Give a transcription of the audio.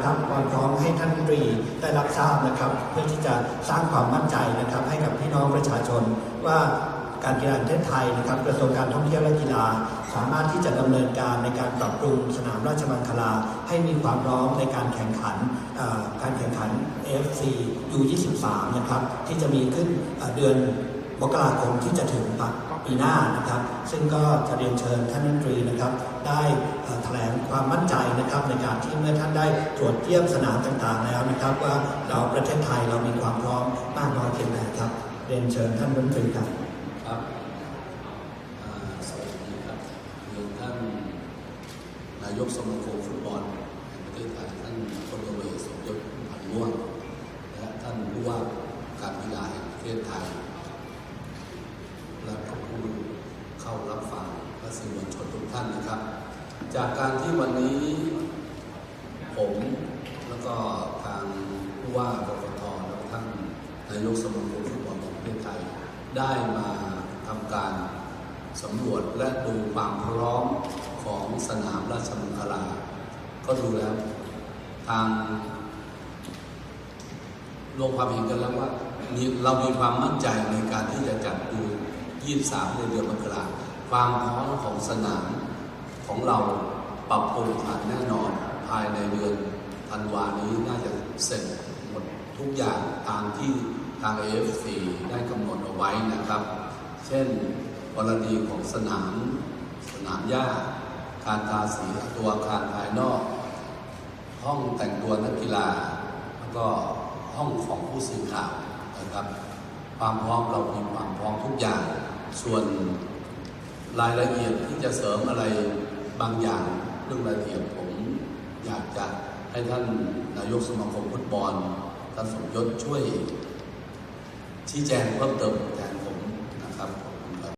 นะครับความพร้อมให้ท่านตรีได้รับทราบนะครับ เพื่อที่จะสร้างความมั่นใจนะครับ ให้กับพี่น้องประชาชนว่าการกีฬาแห่งประเทศไทยนะครับกระทรวงการท่องเที่ยวและกีฬา สามารถที่จะดำเนินการในการปรับปรุงสนามราชมังคลา ให้มีความพร้อมในการแข่งขันการแข่งขัน AFC U23 นะครับที่จะมีขึ้นเดือนมกราคมที่จะถึงปีหน้านะครับ ซึ่งก็จะเรียนเชิญท่านรัฐมนตรีนะครับ ได้แถลงความมั่นใจ นะครับในการที่เมื่อท่านได้ตรวจเยี่ยมสนามต่างๆแล้วนะครับ ว่าเราประเทศไทยเรามีความพร้อมมากน้อยเพียงไหนครับเรียนเชิญท่านรัฐมนตรีครับครับอ่าสวัสดีครับเรียนท่านนายกสมาคมฟุตบอลแห่งประเทศไทยท่านพลตรวจเอสมยศพันม่วงและท่านผู้ว่าการกีฬาแห่งประเทศไทยและผู้เข้ารับฟังและสื่อมวลชนทุกท่านนะครับ จากการที่วันนี้ผมแล้วก็ทางผู้ว่ากกตและท่านนายกสมาคมฟุตบอลแห่งประเทศไทย ได้มาทำการสำรวจและดูความพร้อมของสนามราชมังคลา ก็ดูแล้ว ทางลงความเห็นกันแล้วว่าเรามีความมั่นใจในการที่จะจัดดู 23 ในเดือนมกราความพร้อมของสนาม ของเราปรับปรุงผ่านแน่นอนภายในเดือนธันวานี้น่าจะเสร็จหมดทุกอย่างตามที่ทาง AFC ได้กำหนดเอาไว้นะครับ เช่นกรณีของสนามสนามหญ้า การทาสีตัวอาคารภายนอก ห้องแต่งตัวนักกีฬา แล้วก็ห้องของผู้สื่อข่าวนะครับ ความพร้อมเรามีความพร้อมทุกอย่าง ส่วนรายละเอียดที่จะเสริมอะไร บางอย่างเรื่องรายละเอียดผมอยากจะให้ท่านนายกสมาคมฟุตบอลท่านสมยศช่วยชี้แจงเพิ่มเติมแทน